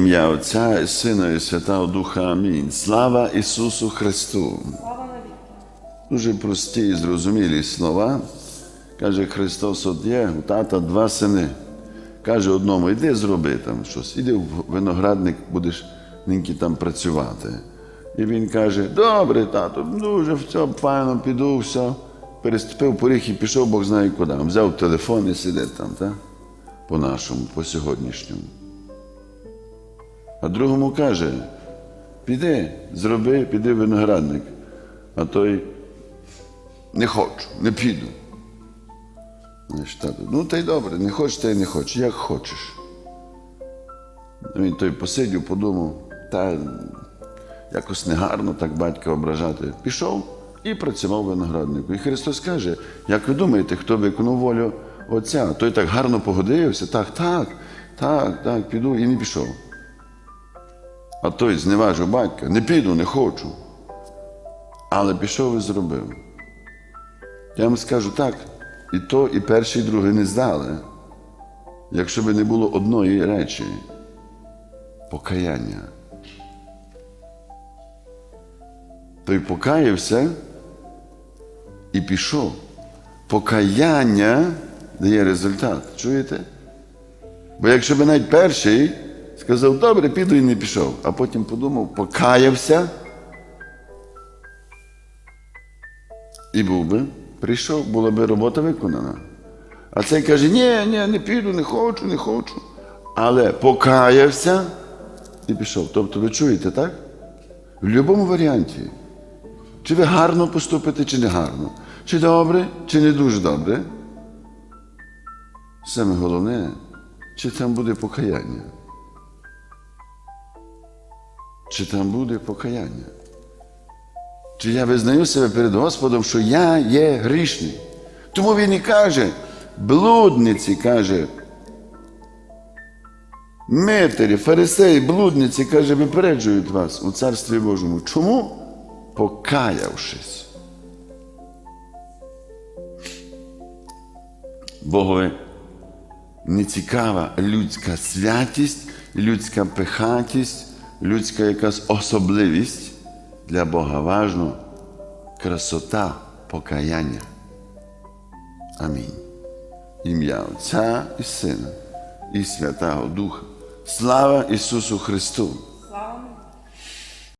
Ім'я Отця і Сина і Святого Духа. Амінь. Слава Ісусу Христу! Дуже прості і зрозумілі слова. Каже Христос, от є у тата два сини. Каже одному, іди зроби там щось, іди в виноградник, будеш ниньки там працювати. І він каже: Добре, тато, дуже все файно піду, все. Переступив поріг і пішов, Бог знає куди. Взяв телефон і сидить там, так? по-нашому, по сьогоднішньому. А другому каже: піди, зроби, піди виноградник. А той не хочу, не піду. Ну та й добре, не хочеш, та й не хочеш, як хочеш. Він той посидів, подумав, та якось негарно так батька ображати. Пішов і працював винограднику. І Христос каже: як ви думаєте, хто виконав волю Отця? Той так гарно погодився, так, так, так, так, піду і не пішов. А той зневажив батька, не піду, не хочу. Але пішов і зробив. Я вам скажу так, і то, і перший, і другий не здали, якщо би не було одної речі покаяння. Той покаявся і пішов. Покаяння дає результат. Чуєте? Бо якщо б навіть перший сказав, добре, піду і не пішов, а потім подумав, покаявся. І був би, прийшов, була би робота виконана. А цей каже, ні, ні, не піду, не хочу, не хочу. Але покаявся і пішов. Тобто ви чуєте, так? В будь-якому варіанті. Чи ви гарно поступите, чи не гарно. Чи добре, чи не дуже добре. Саме головне, чи там буде покаяння. Чи там буде покаяння. Чи я визнаю себе перед Господом, що я є грішний. Тому він і каже, блудниці каже, митарі, фарисеї, блудниці, каже, випереджують вас у Царстві Божому. Чому? Покаявшись. Богові не цікава людська святість, людська пихатість, людська якась особливість. Для Бога важна красота покаяння. Амінь. Ім'я Отця і Сина і Святого Духа. Слава Ісусу Христу!